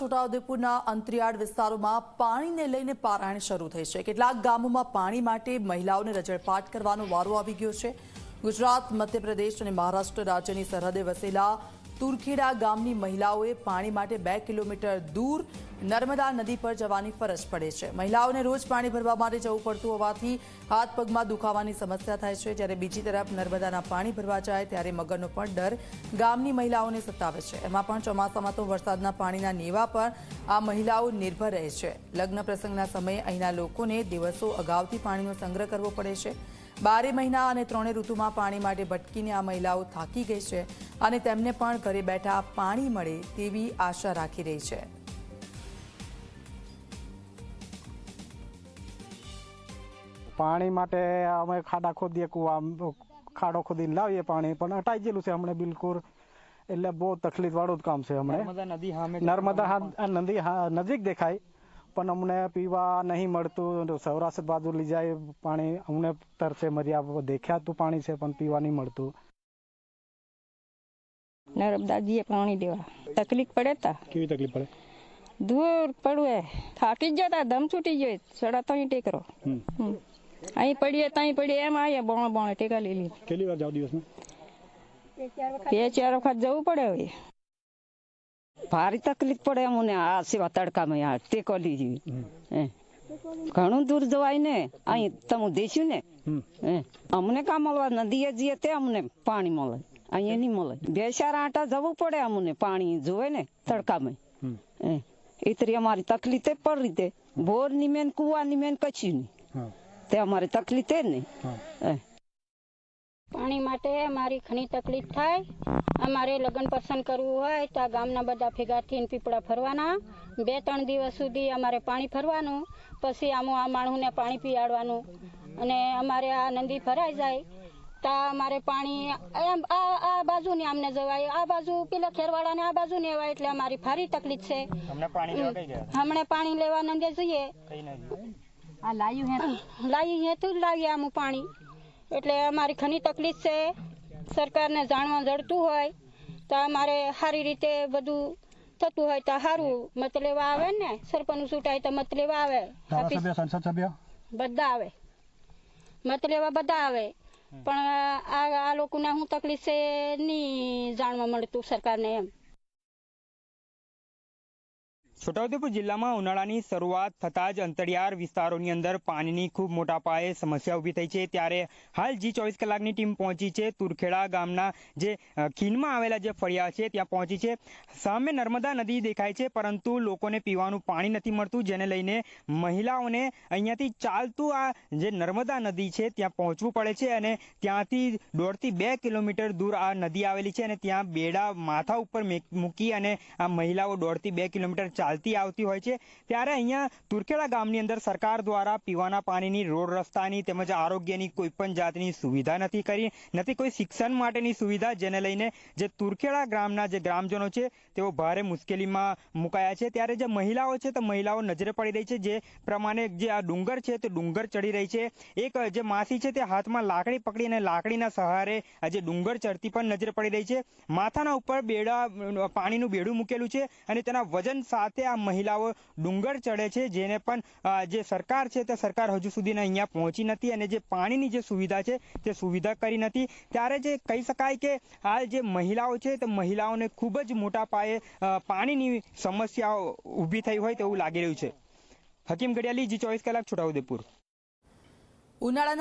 છોટાઉદેપુરના અંતરિયાળ વિસ્તારોમાં પાણીને લઈને પારાયણ શરૂ થઈ છે. કેટલાક ગામોમાં પાણી માટે મહિલાઓને રજળપાટ કરવાનો વારો આવી ગયો છે. ગુજરાત, મધ્યપ્રદેશ અને મહારાષ્ટ્ર રાજ્યની સરહદે વસેલા તુરખેડા ગામની મહિલાઓએ પાણી માટે બે કિલોમીટર દૂર નર્મદા નદી પર જવાની ફરજ પડે છે. મહિલાઓને રોજ પાણી ભરવા માટે જવું પડતું હોવાથી હાથ પગમાં દુખાવાની સમસ્યા થાય છે. જ્યારે બીજી તરફ નર્મદાના પાણી ભરવા જાય ત્યારે મગરનો પણ ડર ગામની મહિલાઓને સતાવે છે. એમાં પણ ચોમાસામાં તો વરસાદના પાણીના નેવા પર આ મહિલાઓ નિર્ભર રહે છે. લગ્ન પ્રસંગના સમયે અહીંના લોકોને દિવસો અગાઉથી પાણીનો સંગ્રહ કરવો પડે છે. બારે મહિના અને ત્રણે ઋતુમાં પાણી માટે ભટકીને આ મહિલાઓ થાકી ગઈ છે અને તેમને પણ ઘરે બેઠા પાણી મળે તેવી આશા રાખી રહી છે. પાણી માટે અમે ખાડા ખોદીએ કુવા ખાડો ખોદીને લાવીએ પાણી પણ અટાઈ ગયેલું છે હમણાં બિલકુલ. એટલે બહુ તકલીફ વાળું જ કામ છે હમણાં. નર્મદા નદી હા નર્મદા નદી હા નજીક દેખાય. પણ અમને પીવા નહીં મળતું. સૌરાષ્ટ્ર બાજુ લઈ જાય પાણી. અમને તરસે મર્યા દેખ્યા તું પાણી છે પણ પીવા નહીં મળતું. નર્મદાજીએ પાણી દેવા. તકલીફ પડે તા? કેવી તકલીફ પડે? દૂર પડવે થાકી જ જતા દમ છૂટી જાય સડા તો ટેકરો. અહીં પડીએ ત્યાં પડીએ એમ આવીએ બોણ બોણ ટેકા લીલી કેટલી વાર જાવ દિવસમાં? બે ચાર વખત જવું પડે હવે. ભારી તકલીફ પડે અમને આ સેવા તડકામાં યાર ટેકો લીધી હે. ઘણું દૂર જવાય ને અહીં તમે દેશું ને. અમને કા મળવા નદીએ જઈએ તે અમને પાણી મળે. અહીંયા નહીં મળે. બે ચાર આટા જવું પડે અમને પાણી જોવે ને તડકામાં. એટલી અમારી તકલીફ તે પડ રીતે બોરની મેન કુવા ની મેન કચ્યું ની તે અમારી તકલીફ તે નહીં. પાણી માટે અમારી ઘણી તકલીફ થાય. અમારે લગ્ન પસંદ કરવું હોય તો આ ગામના બધા ભેગા થઈને પીપળા ફરવાના બે ત્રણ દિવસ સુધી અમારે પાણી ફરવાનું પછી આમ આ માણસને પાણી પીવાડવાનું અને અમારે આ નદી ભરાઈ જાય તો અમારે પાણી એમ આ આ બાજુ ને અમને જવાય આ બાજુ પેલા ખેરવાડાને આ બાજુ ને એવાય એટલે અમારી ભારી તકલીફ છે. હમણાં પાણી લેવા હમણે પાણી લેવા નંદે જઈએ. આ લાયું હેતું જ લાવીએ આમ પાણી. એટલે અમારી ઘણી તકલીફ છે. સરકારને જાણવા જડતું હોય તો અમારે સારી રીતે બધું થતું હોય તો સારું મત લેવા આવે ને. સરપંચ ચૂંટાય તો મત લેવા આવે. ધારાસભ્ય સંસદ સભ્ય? બધા આવે. મત લેવા બધા આવે. પણ આ આ લોકોને શું તકલીફ છે નહીં જાણવા મળતું સરકારને એમ. છોટાઉદેપુર જિલ્લામાં ઉનાળાની શરૂઆત થતાં જ અંતરિયાળ વિસ્તારોની અંદર પાણીની ખૂબ મોટા પાયે સમસ્યા ઊભી થઈ છે. ત્યારે હાલ જી ચોવીસ કલાકની ટીમ પહોંચી છે. તુરખેડા ગામના જે ખીણમાં આવેલા જે ફળિયા છે ત્યાં પહોંચી છે. સામે નર્મદા નદી દેખાય છે, પરંતુ લોકોને પીવાનું પાણી નથી મળતું, જેને લઈને મહિલાઓને અહીંયાથી ચાલતું આ જે નર્મદા નદી છે ત્યાં પહોંચવું પડે છે અને ત્યાંથી દોઢથી બે કિલોમીટર દૂર આ નદી આવેલી છે અને ત્યાં બેડા માથા ઉપર મેક- અને આ મહિલાઓ દોઢથી બે કિલોમીટર ચાલતી આવતી હોય છે. ત્યારે અહીંયા તુર્કેડા ગામની અંદર સરકાર દ્વારા પીવાના પાણીની, રોડ રસ્તાની તેમજ આરોગ્યની કોઈ પણ જાતની સુવિધા નથી કરી, નથી કોઈ શિક્ષણ માટેની સુવિધા જેને લઈને જે તુરખેડા ગ્રામના જે ગ્રામજનો છે, તેઓ ભારે મુશ્કેલીમાં મુકાયા છે. ત્યારે જે મહિલાઓ છે, તો મહિલાઓ નજરે પડી રહી છે. જે પ્રમાણે જે આ ડુંગર છે, તે ડુંગર ચડી રહી છે. એક જે માસી છે, તે હાથમાં લાકડી પકડી અને લાકડીના સહારે આજે ડુંગર ચડતી પણ નજરે પડી રહી છે. માથાના ઉપર બેડા પાણીનું બેડું મૂકેલું છે અને તેના વજન સાથે આ મહિલાઓ ડુંગર ચડે છે, જેને પણ જે સરકાર છે તે સરકાર હજુ સુધીને અહીંયા પહોંચી નથી અને જે પાણીની જે સુવિધા છે તે સુવિધા કરી નથી. ત્યારે જે કહી શકાય કે હાલ જે મહિલાઓ છે તે મહિલાઓને ખૂબ જ મોટા પાયે પાણીની સમસ્યાઓ ઊભી થઈ હોય તેવું લાગી રહ્યું છે. હકીમ ગડિયાલી જી ચોવીસ કલાક, છોટાઉદેપુર. ઉનાળાના